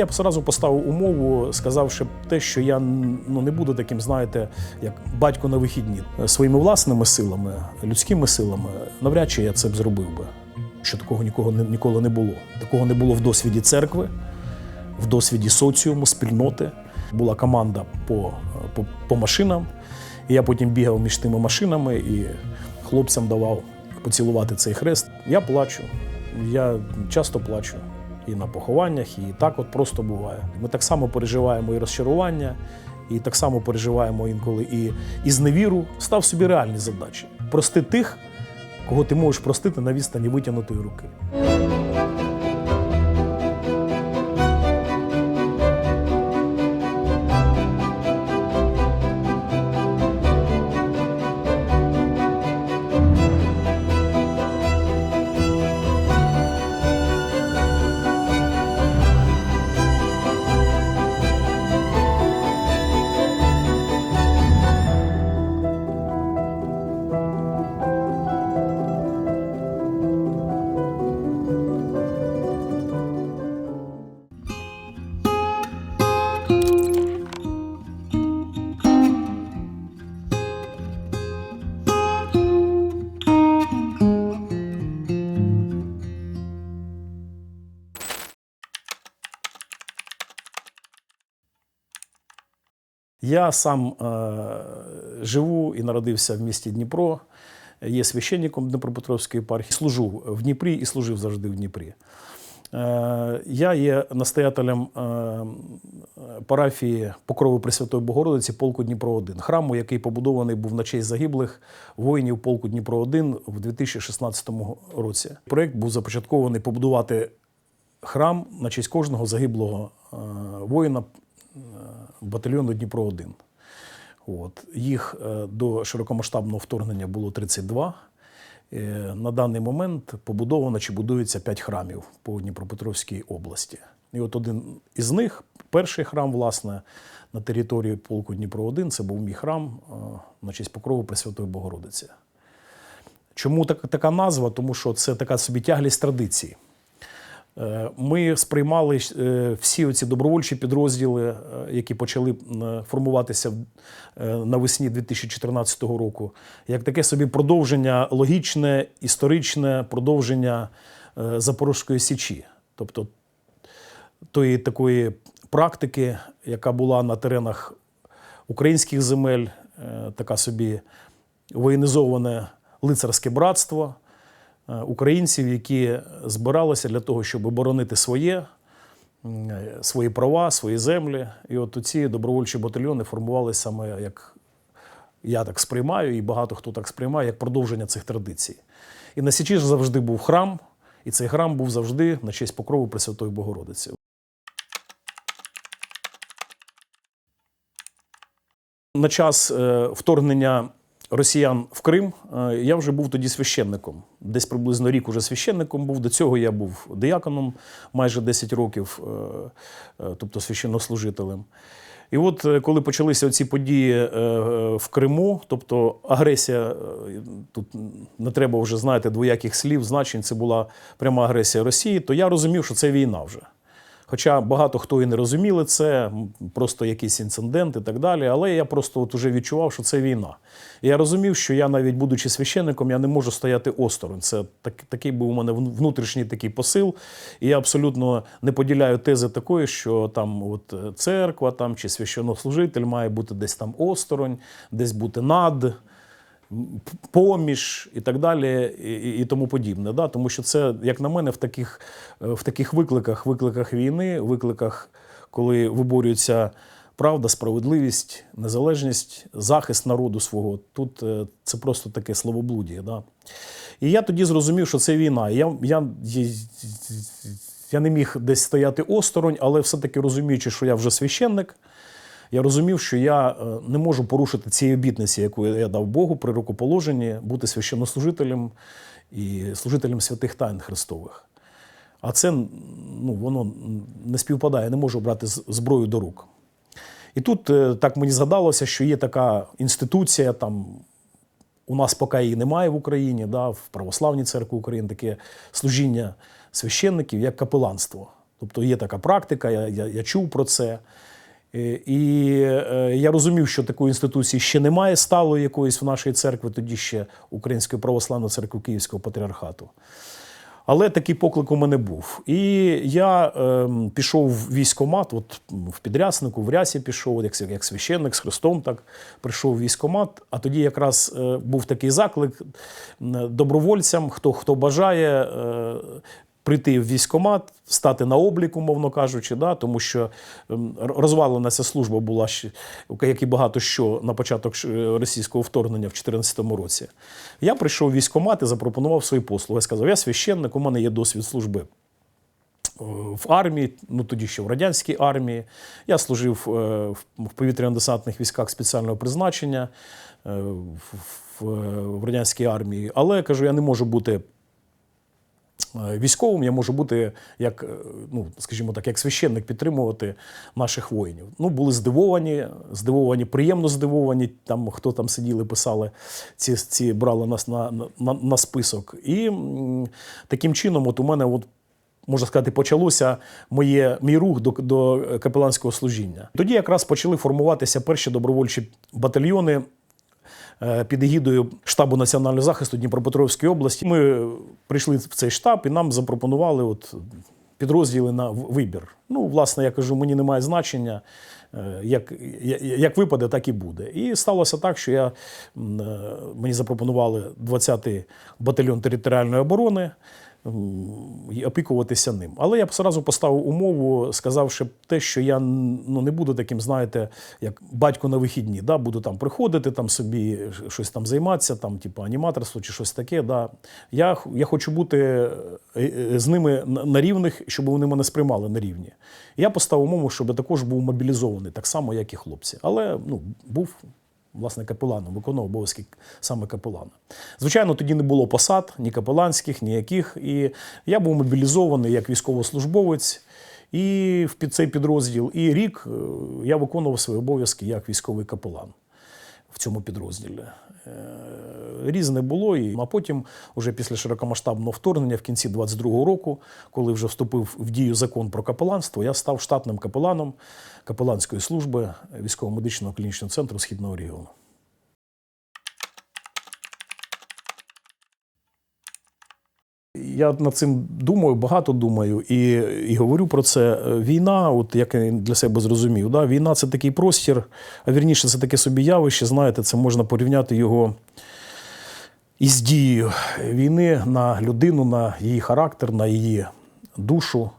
Я б одразу поставив умову, сказавши те, що я ну, не буду таким, знаєте, як батько на вихідні. Своїми власними силами, людськими силами, навряд чи я це б зробив би. Що такого нікого ніколи не було. Такого не було в досвіді церкви, в досвіді соціуму, спільноти. Була команда по, по, по машинам. І я потім бігав між тими машинами і хлопцям давав поцілувати цей хрест. Я плачу. Я часто плачу і на похованнях, і так от просто буває. Ми так само переживаємо і розчарування, і так само переживаємо інколи і, і зневіру. Став собі реальні задачі. Прости тих, кого ти можеш простити на відстані витягнутої руки. Я сам е, живу і народився в місті Дніпро, є священником Дніпропетровської єпархії, служу в Дніпрі і служив завжди в Дніпрі. Е, я є настоятелем е, парафії Покрови Пресвятої Богородиці полку Дніпро 1 храму, який побудований був на честь загиблих воїнів полку Дніпро 1 в 2016 році. Проєкт був започаткований побудувати храм на честь кожного загиблого е, воїна е, батальйону Дніпро 1 От. Їх е, до широкомасштабного вторгнення було 32. Е, На даний момент побудовано чи будується 5 храмів по Дніпропетровській області. І от один із них, перший храм, власне, на території полку Дніпро 1 це був мій храм е, на честь покрову Пресвятої Богородиці. Чому так, така назва? Тому що це така собі тяглість традицій. Е, Ми сприймали е, всі оці добровольчі підрозділи, е, які почали формуватися навесні 2014 року, як таке собі продовження логічне, історичне продовження Запорізької Січі. Тобто тої такої практики, яка була на теренах українських земель, така собі воєнізоване лицарське братство українців, які збиралися для того, щоб оборонити своє, е, свої права, свої землі. І от ці добровольчі батальйони формувалися саме як я так сприймаю, і багато хто так сприймає, як продовження цих традицій. І на Січі ж завжди був храм, і цей храм був завжди на честь покрову Пресвятої Богородиці. На час е, вторгнення росіян в Крим е, я вже був тоді священником. Десь приблизно рік уже священником був. До цього я був дияконом майже 10 років, е, е, тобто священнослужителем. І от коли почалися ці події в Криму, тобто агресія, тут не треба вже знаєте двояких слів, значень, це була пряма агресія Росії, то я розумів, що це війна вже. Хоча багато хто і не розуміли це, просто якийсь інцидент і так далі. Але я просто от уже відчував, що це війна. І я розумів, що я навіть будучи священником, я не можу стояти осторонь. Це так, такий був у мене внутрішній такий посил. І я абсолютно не поділяю тези такої, що там от е, церква там, чи священнослужитель має бути десь там осторонь, десь бути над поміж і так далі, і, і- тому подібне. Да? Тому що це, як на мене, в таких, е, в таких викликах, викликах війни, викликах, коли виборюється правда, справедливість, незалежність, захист народу свого, тут е, це просто таке словоблудіє. Да? І я тоді зрозумів, що це війна. Я, я, я не міг десь стояти осторонь, але все-таки розуміючи, що я вже священник, я розумів, що я е, не можу порушити цієї обітниці, яку я дав Богу при рукоположенні, бути священнослужителем і служителем святих тайн Христових. А це ну, воно не співпадає, я не можу брати зброю до рук. І тут е, так мені згадалося, що є така інституція, там у нас поки її немає в Україні, да, в Православній церкві України таке служіння священників як капеланство. Тобто є така практика, я, я, я чув про це. Е, І е, я розумів, що такої інституції ще немає сталої якоїсь в нашій церкві, тоді ще Української православної церкви Київського патріархату. Але такий поклик у мене був. І я ем, пішов в військкомат, от в підряснику, в рясі пішов, як, як священник з Христом, так прийшов в військкомат. А тоді якраз е, був такий заклик добровольцям, хто, хто бажає. Е, Прийти в військкомат, стати на облік, умовно кажучи, да, тому що ем, розвалена ця служба була як і багато що на початок російського вторгнення в 2014 році. Я прийшов в військкомат і запропонував свої послуги. Я сказав, я священник, у мене є досвід служби е, в армії, ну тоді ще в радянській армії. Я служив е, в- повітряно-десантних військах спеціального призначення е, в радянській армії. Але кажу, я не можу бути. Е, Військовим я можу бути як, е, ну скажімо так, як священник підтримувати наших воїнів. Ну були здивовані, здивовані, приємно здивовані. Там хто там сиділи, писали ці, ці брали нас на, на, на список. І таким чином, от у мене, от можна сказати, почалося моє мій рух до, до капеланського служіння. Тоді якраз почали формуватися перші добровольчі батальйони під егідою штабу національного захисту Дніпропетровської області. Ми прийшли в цей штаб і нам запропонували от підрозділи на вибір. Ну, власне, я кажу, мені немає значення. е, Як, як випаде, так і буде. І сталося так, що я, е, мені запропонували 20-й батальйон територіальної оборони опікуватися ним. Але я б одразу поставив умову, сказавши те, що я ну, не буду таким, знаєте, як батько на вихідні. Да? Буду там приходити, там собі щось там займатися, там, типу аніматорство чи щось таке. Да? Я, я хочу бути е, е, з ними на рівних, щоб вони мене сприймали на рівні. Я поставив умову, щоб я також був мобілізований, так само, як і хлопці. Але ну, був власне капеланом, виконував обов'язки саме капелана. Звичайно, тоді не було посад, ні капеланських, ніяких. І я був мобілізований як військовослужбовець. І в під цей підрозділ, і рік е, я виконував свої обов'язки як військовий капелан в цьому підрозділі. Е, Різне було, і а потім, уже після широкомасштабного вторгнення, в кінці 22-го року, коли вже вступив в дію закон про капеланство, я став штатним капеланом капеланської служби військово-медичного клінічного центру Східного регіону. Я над цим думаю, багато думаю і, і говорю про це. Е, Війна, от як я для себе зрозумів, да, війна це такий простір, а вірніше, це таке собі явище. Знаєте, це можна порівняти його із дією війни на людину, на її характер, на її душу.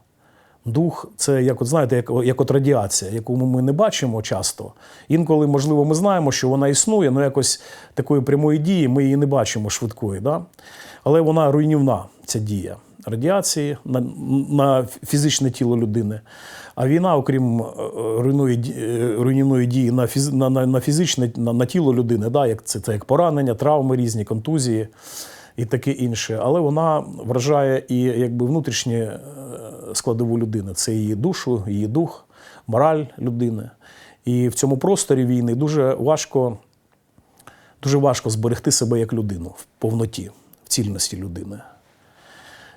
Дух це як от знаєте, як, як от радіація, яку ми не бачимо часто. Інколи, можливо, ми знаємо, що вона існує, але якось такої прямої дії ми її не бачимо швидкої. Да? Але вона руйнівна, ця дія радіації на, на фізичне тіло людини. А війна, окрім е, руйнує, е, руйнівної дії на, фіз, на, на, на фізичне на, на тіло людини, да? як це, це як поранення, травми різні, контузії і таке інше. Але вона вражає і якби внутрішнє е, складову людини. Це її душу, її дух, мораль людини. І в цьому просторі війни дуже важко, дуже важко зберегти себе як людину в повноті, в цільності людини.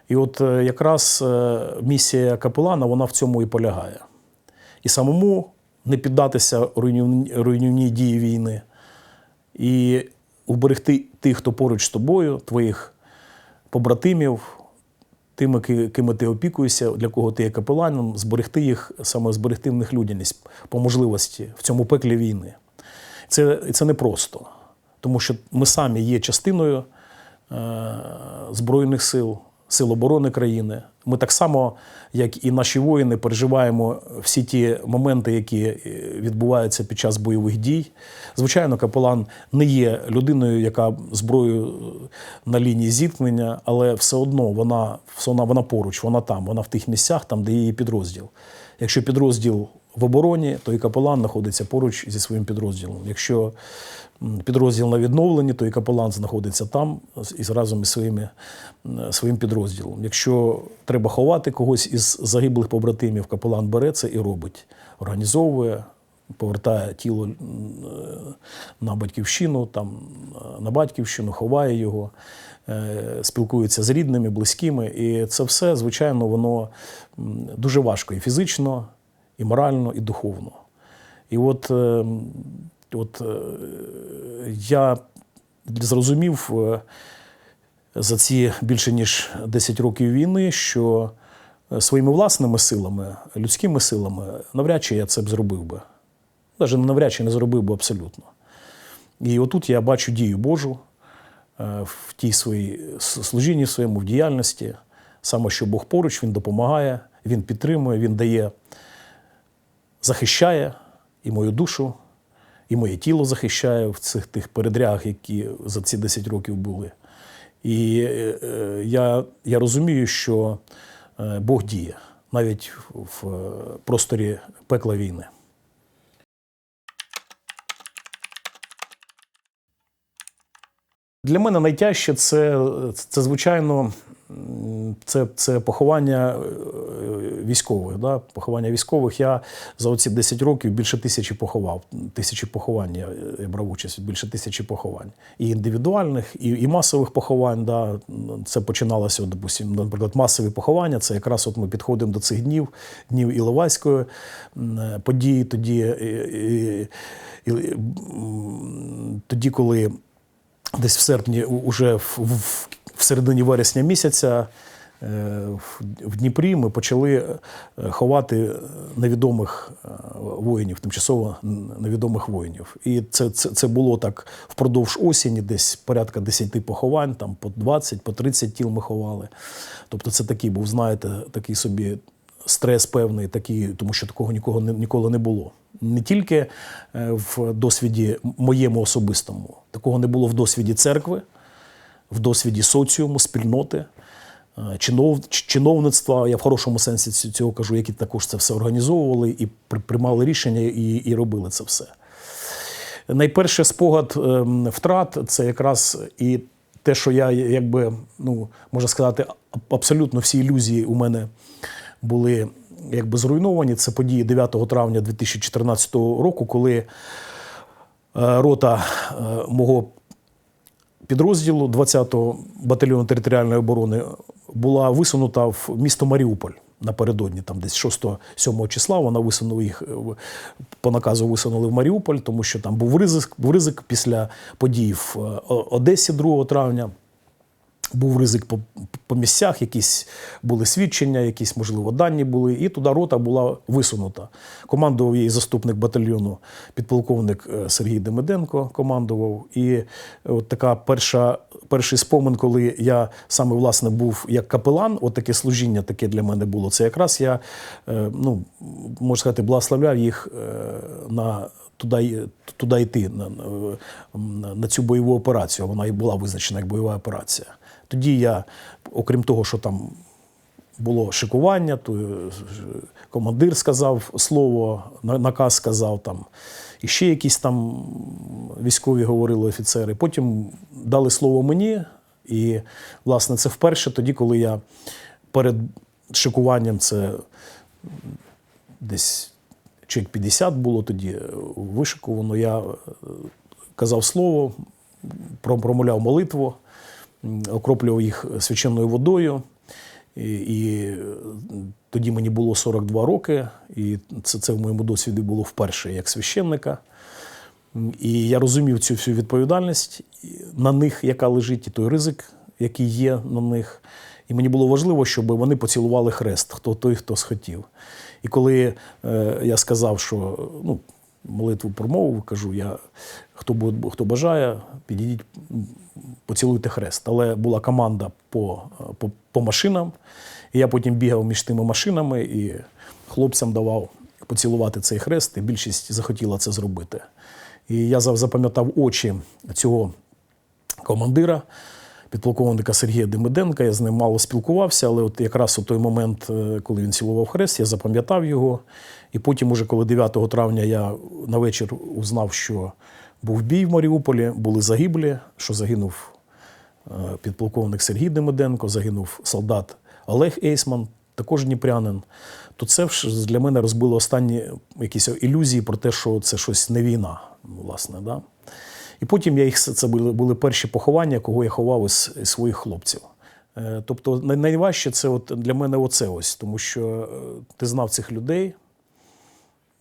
І от е, якраз е, місія капелана вона в цьому і полягає. І самому не піддатися руйнівні- руйнівній дії війни, і уберегти тих, хто поруч з тобою, твоїх побратимів, тими, ки- ким ти опікуєшся, для кого ти є капеланом, зберегти їх, саме зберегти в них людяність по можливості в цьому пеклі війни. Це, це непросто, тому що ми самі є частиною е, Збройних сил, сил оборони країни. Ми так само, як і наші воїни, переживаємо всі ті моменти, які е, відбуваються під час бойових дій. Звичайно, капелан не є людиною, яка зброєю е, на лінії зіткнення, але все одно вона, вона, вона поруч, вона там, вона в тих місцях, там, де її підрозділ. Якщо підрозділ в обороні, то і капелан знаходиться поруч зі своїм підрозділом. Якщо підрозділ на відновленні, то і капелан знаходиться там з- разом із своїми, своїм підрозділом. Якщо треба ховати когось із загиблих побратимів, капелан бере це і робить, організовує, повертає тіло е, на батьківщину, там, е, на батьківщину, ховає його, е, спілкується з рідними, близькими. І це все, звичайно, воно дуже важко і фізично, і морально, і духовно. І от, е, от е, я зрозумів е, за ці більше ніж 10 років війни, що своїми власними силами, людськими силами, навряд чи я це б зробив би. Навіть навряд чи не зробив би абсолютно. І отут я бачу дію Божу в тій своїй служінні своєму, в діяльності. Саме що Бог поруч, Він допомагає, Він підтримує, Він дає, захищає і мою душу, і моє тіло захищає в цих тих передрягах, які за ці 10 років були. І е, е, я, я розумію, що е, Бог діє навіть в просторі пекла війни. Для мене найтяжче це, це звичайно, це, це поховання е, військових. Да? Поховання військових. Я за оці 10 років більше тисячі поховав. Тисячі поховань я, брав участь, більше тисячі поховань. І індивідуальних, і, і масових поховань. Да? Це починалося, допустим, наприклад, масові поховання. Це якраз от ми підходимо до цих днів, днів Іловайської події, тоді, і, і, і, тоді коли десь в серпні, уже в, в, в середині вересня місяця е, в, в Дніпрі ми почали е, ховати невідомих е, воїнів, тимчасово невідомих воїнів. І це, це, це було так впродовж осені, десь порядка 10 поховань, там по 20, по 30 тіл ми ховали. Тобто це такий був, знаєте, такий собі стрес певний, такий, тому що такого нікого не, ніколи не було. Не тільки е, в досвіді моєму особистому, такого не було в досвіді церкви, в досвіді соціуму, спільноти, е, чинов, чиновництва. Я в хорошому сенсі цього кажу, які також це все організовували і приймали рішення і, і робили це все. Найперше спогад ем, втрат це якраз і те, що я, якби, ну, можна сказати, абсолютно всі ілюзії у мене були якби зруйновані. Це події 9 травня 2014 року, коли е, рота е, мого підрозділу 20-го батальйону територіальної оборони була висунута в місто Маріуполь напередодні, там десь 6-7 числа. Вона висунула їх е, по наказу висунули в Маріуполь, тому що там був ризик, ризик після подій в Одесі 2 травня. Був ризик по, по місцях, якісь були свідчення, якісь, можливо, дані були, і туди рота була висунута. Командував її заступник батальйону, підполковник е, Сергій Демиденко командував. І от така перша, перший спомин, коли я саме власне був як капелан, от таке служіння таке для мене було. Це якраз я, е, ну, можна сказати, благословляв їх е, на туди, туди йти на, на, на цю бойову операцію. Вона і була визначена як бойова операція. Тоді я, окрім того, що там було шикування, то е, командир сказав слово, наказ сказав там. І ще якісь там військові говорили офіцери. Потім дали слово мені. І, власне, це вперше тоді, коли я перед шикуванням це десь чек 50 було тоді е, вишиковано. Я е, казав слово, промовляв молитву, окроплював їх священною водою. І, і е, тоді мені було 42 роки, і це, це в моєму досвіді було вперше як священника. І я розумів цю всю відповідальність на них, яка лежить, і той ризик, який є на них. І мені було важливо, щоб вони поцілували хрест, хто той, хто схотів. І коли е, я сказав, що ну, молитву промовив, кажу, я, хто, хто бажає, підійдіть, поцілуйте хрест. Але була команда по, по, по машинам, і я потім бігав між тими машинами і хлопцям давав поцілувати цей хрест, і більшість захотіла це зробити. І я запам'ятав очі цього командира, підполковника Сергія Демиденка. Я з ним мало спілкувався, але от якраз у той момент, е, коли він цілував хрест, я запам'ятав його. І потім, уже коли 9 травня я на вечір узнав, що був бій в Маріуполі, були загиблі, що загинув е, підполковник Сергій Демиденко, загинув солдат Олег Ейсман, також дніпрянин, то це ж для мене розбило останні якісь ілюзії про те, що це щось не війна, власне. Да? І потім я їх це були, були перші поховання, кого я ховав із, із своїх хлопців. Е, Тобто найважче це от для мене оце ось, тому що е, ти знав цих людей,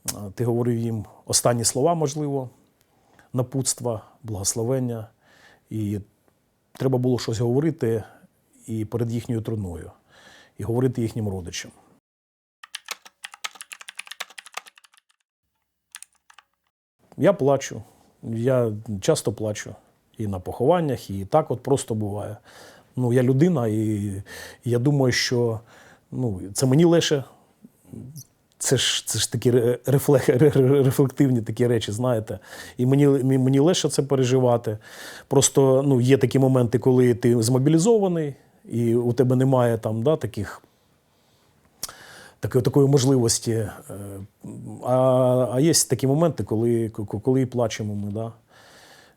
е, ти говорив їм останні слова, можливо, напутства, благословення. І треба було щось говорити і перед їхньою труною, і говорити їхнім родичам. Я плачу. Я часто плачу і на похованнях, і так от просто буває. Ну, я людина, і я думаю, що ну, це мені легше. Це ж, це ж такі рефлек, ре- ре- рефлективні такі речі, знаєте. І мені- мені легше це переживати. Просто ну, є такі моменти, коли ти змобілізований, і у тебе немає там да, таких такої, такої можливості. Е, А, а є такі моменти, коли, коли плачемо ми. Да?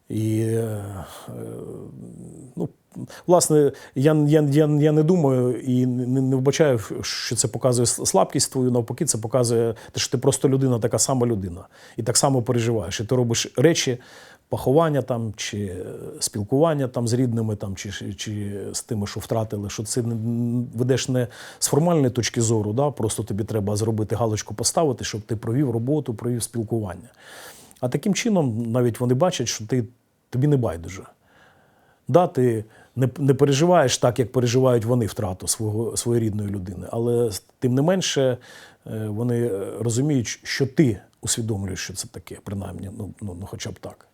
І, е, ну, власне, я, я, я, я не думаю і не, не вбачаю, що це показує слабкість твою, навпаки, це показує що ти просто людина, така сама людина. І так само переживаєш. І ти робиш речі, поховання там, чи е, спілкування там з рідними, там, чи, чи, з тими, що втратили, що це ведеш не з формальної точки зору, да? просто тобі треба зробити галочку поставити, щоб ти провів роботу, провів спілкування. А таким чином навіть вони бачать, що ти, тобі не байдуже. Да, ти не, не переживаєш так, як переживають вони втрату свого, своєї рідної людини. Але тим не менше е, вони е, розуміють, що ти усвідомлюєш, що це таке, принаймні, ну, ну, ну хоча б так.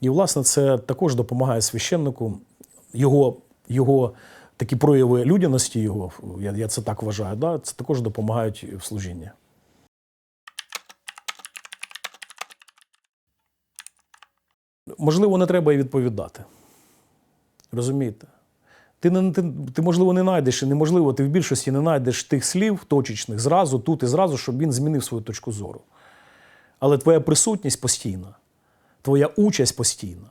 І, власне, це також допомагає священнику, його, його такі прояви людяності, його, я, я це так вважаю, да, це також допомагають в служінні. Можливо, не треба і відповідати. Розумієте? Ти, не, ти, ти, можливо, не знайдеш, і неможливо, ти в більшості не знайдеш тих слів точечних зразу, тут і зразу, щоб він змінив свою точку зору. Але твоя присутність постійна, твоя участь постійна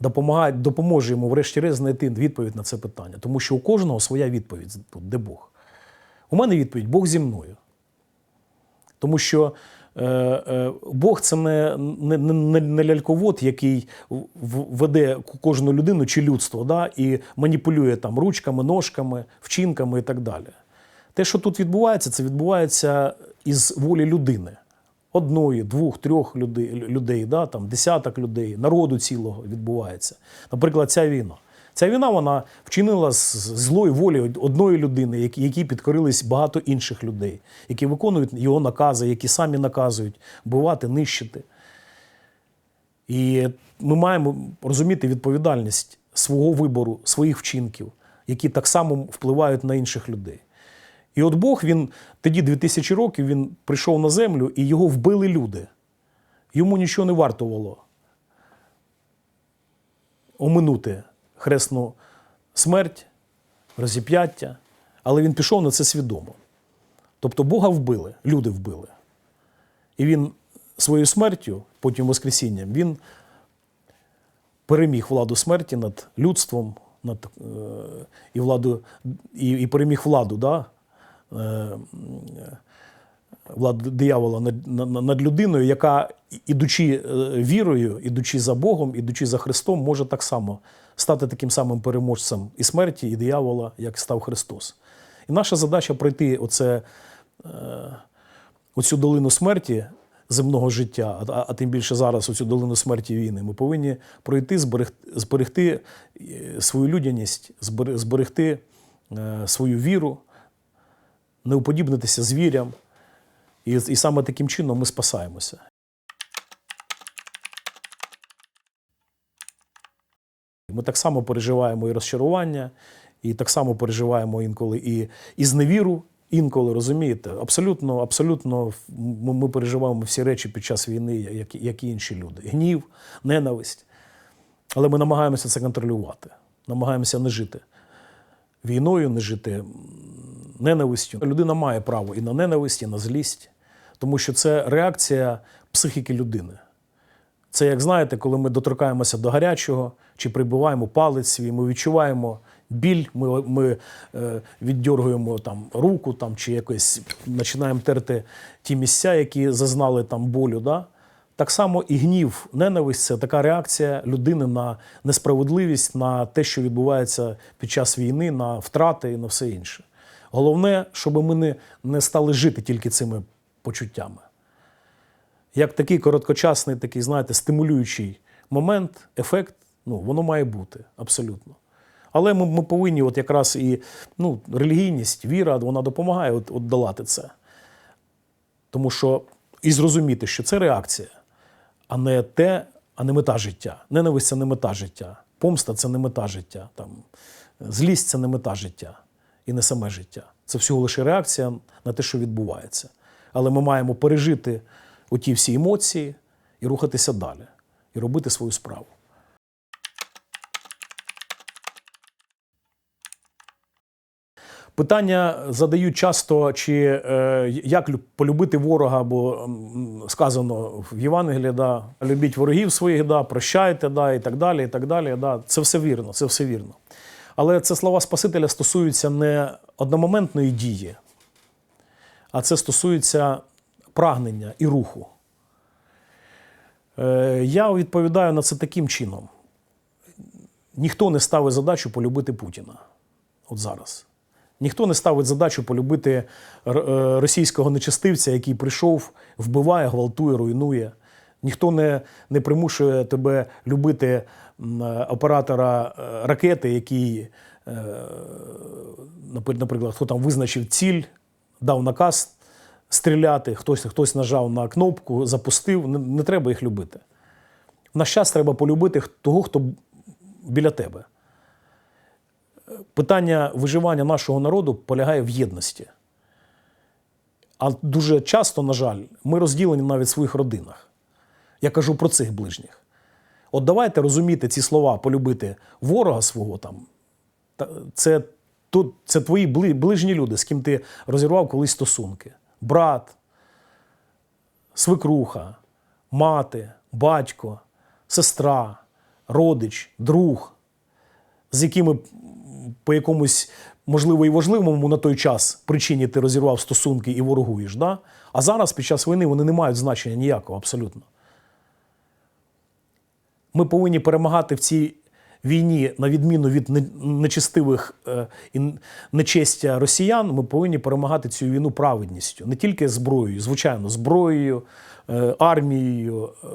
допомагає, допоможе йому, врешті-решт, знайти відповідь на це питання. Тому що у кожного своя відповідь тут, де Бог. У мене відповідь Бог зі мною. Тому що е, е, Бог це не, не, не, не ляльковод, який веде кожну людину чи людство, да, і маніпулює там ручками, ножками, вчинками і так далі. Те, що тут відбувається, це відбувається із волі людини. Одної, двох, трьох людей, людей да, там, десяток людей, народу цілого відбувається. Наприклад, ця війна. Ця війна вона вчинила з злої волі одної людини, які, які підкорились багато інших людей, які виконують його накази, які самі наказують вбивати, нищити. І ми маємо розуміти відповідальність свого вибору, своїх вчинків, які так само впливають на інших людей. І от Бог, він тоді 2000 років він прийшов на землю і його вбили люди. Йому нічого не вартувало оминути хресну смерть, розіп'яття, але він пішов на це свідомо. Тобто Бога вбили, люди вбили. І він своєю смертю, потім Воскресінням, він переміг владу смерті над людством, над, е, і, владу, і, і переміг владу, да? Е, владу диявола над, над, людиною, яка, ідучи е, вірою, ідучи за Богом, ідучи за Христом, може так само стати таким самим переможцем і смерті, і диявола, як став Христос. І наша задача пройти оце, е, оцю долину смерті земного життя, а, а тим більше зараз оцю долину смерті війни. Ми повинні пройти, зберегти, зберегти е, свою людяність, зберегти е, свою віру, не уподібнитися звірям. І, і саме таким чином ми спасаємося. Ми так само переживаємо і розчарування, і так само переживаємо інколи і, і зневіру, інколи, розумієте? Абсолютно, абсолютно ми, переживаємо всі речі під час війни, як, як і інші люди. Гнів, ненависть. Але ми намагаємося це контролювати, намагаємося не жити війною, не жити ненавистю. Людина має право і на ненависть, і на злість, тому що це реакція психіки людини. Це, як знаєте, коли ми доторкаємося до гарячого чи прибиваємо палець свій, ми відчуваємо біль, ми, ми е, віддергуємо там руку там, чи якось починаємо терти ті місця, які зазнали там болю. Да? Так само і гнів, ненависть це така реакція людини на несправедливість, на те, що відбувається під час війни, на втрати і на все інше. Головне, щоб ми не, не стали жити тільки цими почуттями. Як такий короткочасний, такий, знаєте, стимулюючий момент, ефект, ну, воно має бути абсолютно. Але ми, ми повинні, от якраз і ну, релігійність, віра, вона допомагає от, от долати це. Тому що і зрозуміти, що це реакція, а не те, а не мета життя. Ненависть це не мета життя. Помста це не мета життя. Там, злість це не мета життя і не саме життя. Це всього лише реакція на те, що відбувається. Але ми маємо пережити оті всі емоції і рухатися далі, і робити свою справу. Питання задають часто, чи е, як полюбити ворога, бо сказано в Євангелії, да, любіть ворогів своїх, да, прощайте, да, і так далі. і так далі. Да. Це все вірно, це все вірно. Але це слова Спасителя стосуються не одномоментної дії, а це стосується прагнення і руху. Е, я відповідаю на це таким чином: ніхто не ставить задачу полюбити Путіна. От зараз. Ніхто не ставить задачу полюбити е, російського нечестивця, який прийшов, вбиває, гвалтує, руйнує. Ніхто не, не примушує тебе любити е, оператора е, ракети, який, наприклад, хто там визначив ціль, дав наказ стріляти, хтось, хтось нажав на кнопку, запустив. Не, не треба їх любити. Наш час треба полюбити того, хто біля тебе. Питання виживання нашого народу полягає в єдності. А дуже часто, на жаль, ми розділені навіть в своїх родинах. Я кажу про цих ближніх. От давайте розуміти ці слова, полюбити ворога свого там. Це, тут, це твої ближні люди, з ким ти розірвав колись стосунки. Брат, свекруха, мати, батько, сестра, родич, друг з якими по якомусь, можливо, і важливому на той час причині ти розірвав стосунки і ворогуєш. Да? А зараз, під час війни, вони не мають значення ніякого абсолютно. Ми повинні перемагати в цій війні, на відміну від не- нечестивих е, і нечестя росіян, ми повинні перемагати цю війну праведністю. Не тільки зброєю, звичайно, зброєю, е, армією, е,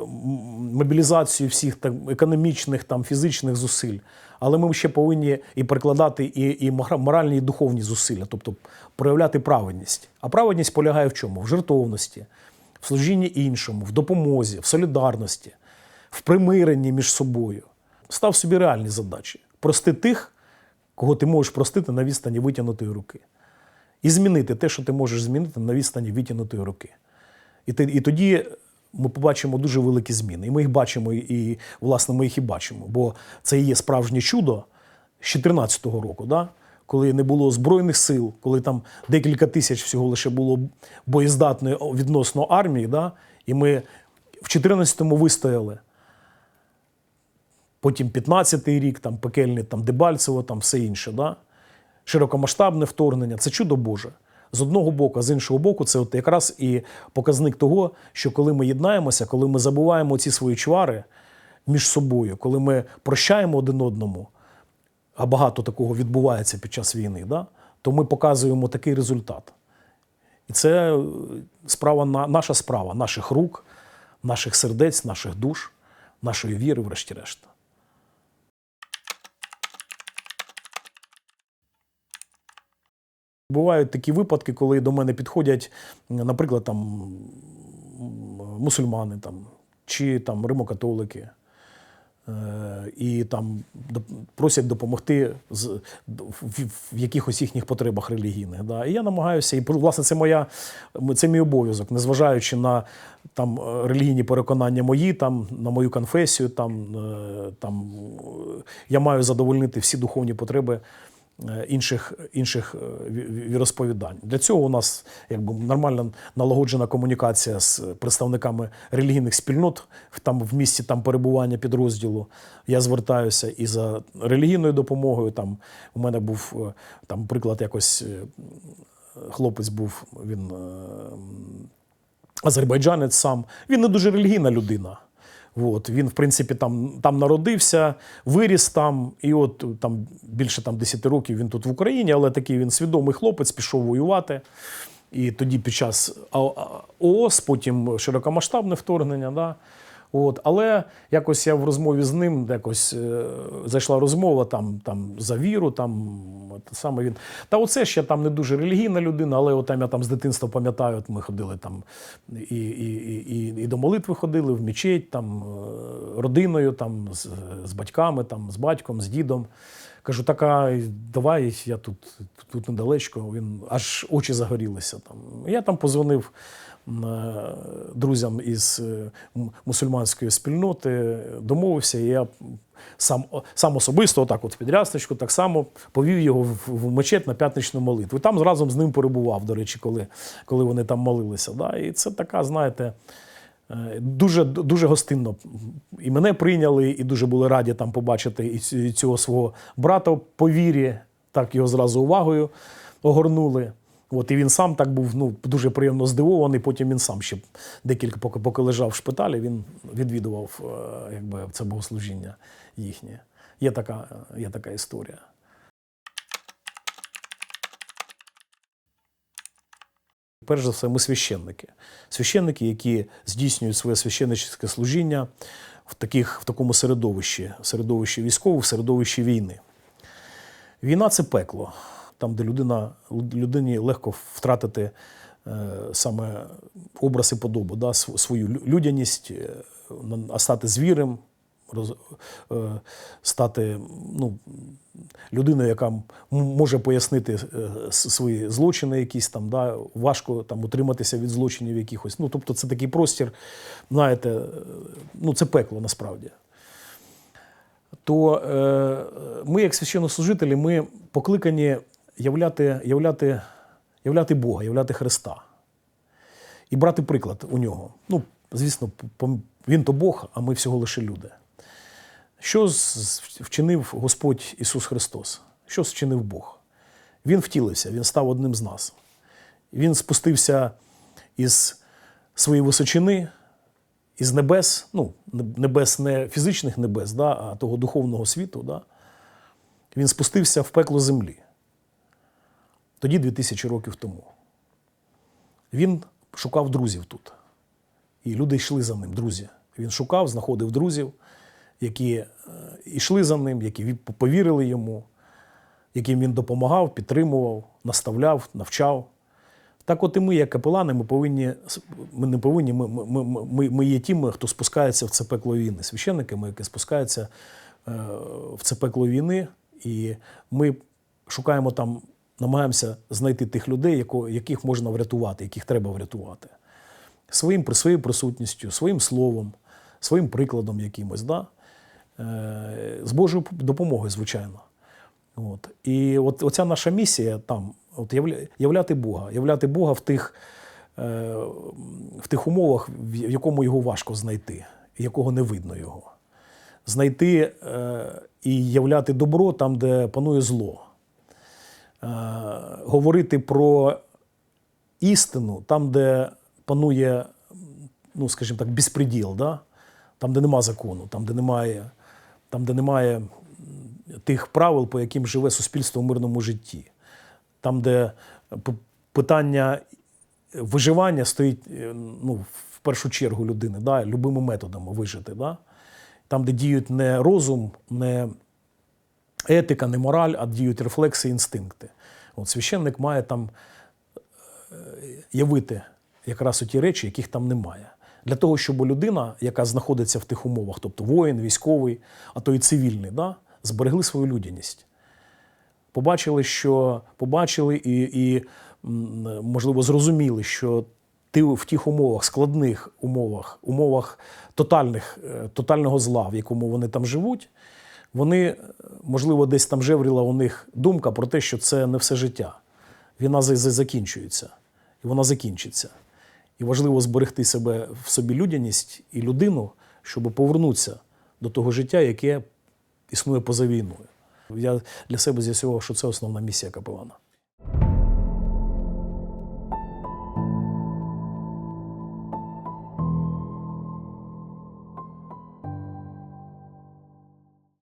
мобілізацією всіх там, економічних, там, фізичних зусиль. Але ми ще повинні і прикладати і, і моральні, і духовні зусилля, тобто проявляти праведність. А праведність полягає в чому? В жертовності, в служінні іншому, в допомозі, в солідарності, в примиренні між собою. Став собі реальні задачі. Прости тих, кого ти можеш простити на відстані витягнутої руки. І змінити те, що ти можеш змінити на відстані витягнутої руки. І, ти, і тоді ми побачимо дуже великі зміни. І ми їх бачимо, і, власне, ми їх і бачимо. Бо це є справжнє чудо з 2014 року, да? коли не було Збройних сил, коли там декілька тисяч всього лише було боєздатної відносно армії, да? і ми в 2014-му вистояли. Потім 15-й рік, там пекельний там Дебальцево, там все інше. Да? Широкомасштабне вторгнення це чудо Боже. З одного боку, а з іншого боку, це от якраз і показник того, що коли ми єднаємося, коли ми забуваємо ці свої чвари між собою, коли ми прощаємо один одному, а багато такого відбувається під час війни, да? то ми показуємо такий результат. І це е, справа наша справа, наших рук, наших сердець, наших душ, нашої віри, врешті-решт. Бувають такі випадки, коли до мене підходять, наприклад, там мусульмани там, чи там римокатолики. Е, І там просять допомогти з, в, якихось їхніх потребах релігійних. Да. І я намагаюся, і власне це моя це мій обов'язок, незважаючи на там релігійні переконання мої, там на мою конфесію, там, е, там я маю задовольнити всі духовні потреби інших, інших е, ві- ві- віросповідань. Для цього у нас якби нормальна налагоджена комунікація з представниками релігійних спільнот там в місці там перебування підрозділу. Я звертаюся і за релігійною допомогою. Там у мене був е, там приклад якось. е, Хлопець був він е, азербайджанець сам. Він не дуже релігійна людина. От, він, в принципі, там, там народився, виріс там, і от там більше там, 10 років він тут в Україні, але такий він свідомий хлопець, пішов воювати. І тоді під час ООС, потім широкомасштабне вторгнення. Да? От, але якось я в розмові з ним якось е, зайшла розмова там, там за віру, там от, саме він. Та оце я там не дуже релігійна людина, але от, там я там з дитинства пам'ятаю, от ми ходили там і, і, і, і, до молитви ходили в мечеть, там е, родиною, там з, з батьками, там з батьком, з дідом. Кажу, така, давай, я тут, тут недалечко. Він аж очі загорілися. Там. Я там позвонив друзям із е, мусульманської спільноти, домовився, і я сам, сам особисто, отак от в підрясничку, так само повів його в, мечеть на п'ятничну молитву. І там разом з ним перебував, до речі, коли, коли вони там молилися. Да? І це така, знаєте. Е, Дуже дуже гостинно і мене прийняли, і дуже були раді там побачити і цього свого брата по вірі. Так його зразу увагою огорнули. От і він сам так був ну, дуже приємно здивований. Потім він сам ще декілька, поки, поки лежав в шпиталі, він відвідував е, якби, це богослужіння їхнє. Є така, є така історія. Перш за все, ми священники. Священники, які здійснюють своє священничське служіння в, таких, в такому середовищі, середовищі військового, в середовищі війни. Війна це пекло, там, де людина, людині легко втратити е, саме образ і подобу, да, свою людяність, е, а стати звірем, е, стати ну, людиною, яка може пояснити свої злочини, якісь там, да, важко там, утриматися від злочинів якихось. Ну, тобто це такий простір, знаєте, ну, це пекло насправді то е, ми, як священнослужителі, ми покликані являти, являти, являти Бога, являти Христа і брати приклад у нього. Ну, звісно, він то Бог, а ми всього лише люди. Що вчинив Господь Ісус Христос? Що вчинив Бог? Він втілився, Він став одним з нас. Він спустився із своєї височини, із небес, ну, небес не фізичних небес, да, а того духовного світу, да, він спустився в пекло землі. Тоді 2000 років тому. Він шукав друзів тут. І люди йшли за ним, друзі. Він шукав, знаходив друзів, які е, йшли за ним, які повірили йому, яким він допомагав, підтримував, наставляв, навчав. Так от і ми, як капелани, ми повинні, ми не повинні, ми, ми, ми, ми, є тими, хто спускається в це пекло війни. Священники, ми, які спускаються е, в це пекло війни, і ми шукаємо там, намагаємося знайти тих людей, яких можна врятувати, яких треба врятувати. Своїм, своєю присутністю, своїм словом, своїм прикладом якимось. Да? Е, з Божою допомогою, звичайно. От. І от оця наша місія там от являти Бога, являти Бога в тих, е, в тих умовах, в якому його важко знайти, якого не видно його. Знайти е, і являти добро там, де панує зло. Е, говорити про істину там, де панує, ну, скажімо так, безпреділ, да? там, де нема закону, там, де немає, там, де немає тих правил, по яким живе суспільство в мирному житті, там, де питання виживання стоїть е, ну, в першу чергу людини, да? любими методами вижити. Да? Там, де діють не розум, не етика, не мораль, а діють рефлекси інстинкти. От священник має там е, явити якраз ті речі, яких там немає. Для того, щоб людина, яка знаходиться в тих умовах, тобто воїн, військовий, а то і цивільний, да, зберегли свою людяність. Побачили, що побачили і, і можливо, зрозуміли, що ти в тих умовах, складних умовах, умовах тотальних, е, тотального зла, в якому вони там живуть, вони, е, можливо, десь там жевріла у них думка про те, що це не все життя. Війна за- за- закінчується, і вона закінчиться. І важливо зберегти себе в собі людяність і людину, щоб повернутися до того життя, яке існує поза війною. Я для себе з'ясував, що це основна місія капелана.